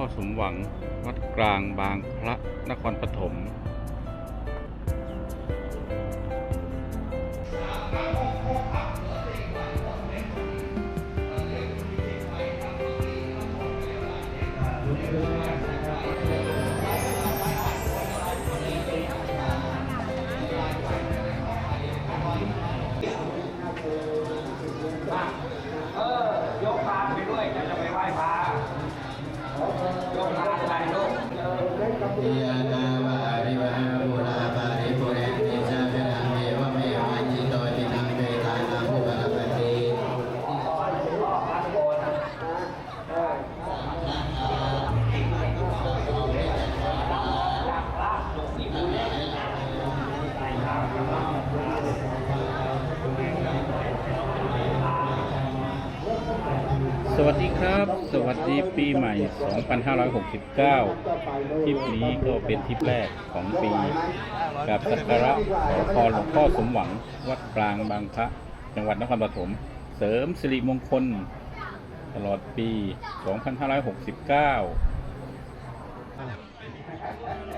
พ่อสมหวัง วัดกลางบางพระนครปฐม ย สวัสดีครับ สวัสดีปีใหม่ 2569 ทริปนี้ก็เป็นทริปแรกของปีกับสักการะขอพรหลวงพ่อสมหวัง วัดกลางบางพระ จังหวัดนครปฐม เสริมสิริมงคล ตลอดปี 2569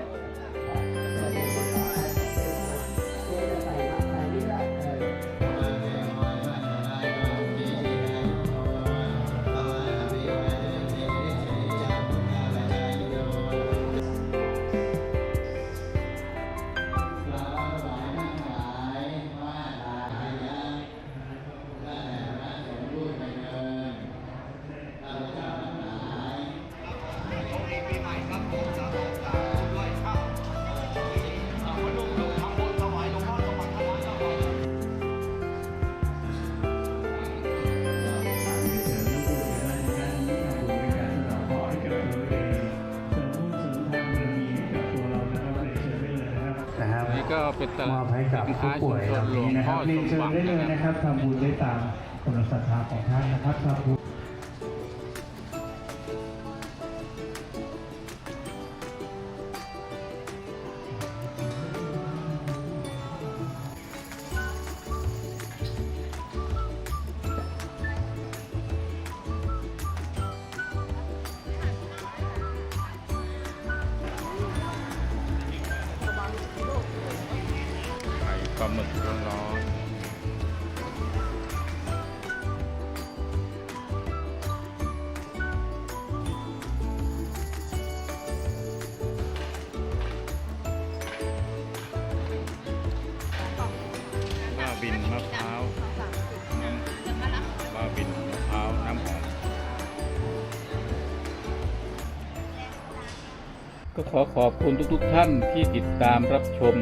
ก็เป็นตมลาอดบให้กับสินค้าผู้ชุป่มวยชเหนล่าหลวนี้งนะคพ่รัอบสเรียนมเชิหญวังได้เลยนะนะคครับรับทำบุญได้ตามกำลังศรัทธาของท่านนะครับทำบุญ ลาหมึกร้อนๆบ้าบินมะพร้าวน้ำบ้าบินมะพร้าวน้ำหอม ก็ขอขอบคุณทุกๆท่านที่ติดตามรับชม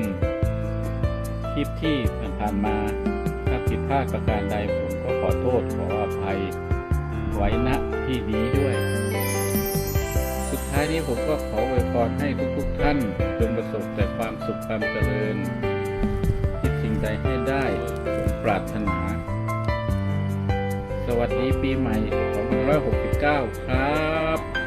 ลิปที่ผ่านๆมาถ้าผิดพลาดประการใดผมก็ขอโทษขออภัยไว้ณที่นี้ด้วย สุดท้ายนี้ผมก็ขออวยพรให้ทุกๆท่านจงประสบแต่ความสุขความเจริญคิดสิ่งใดให้ได้สมปรารถนา สวัสดีปีใหม่ 2569 ครับ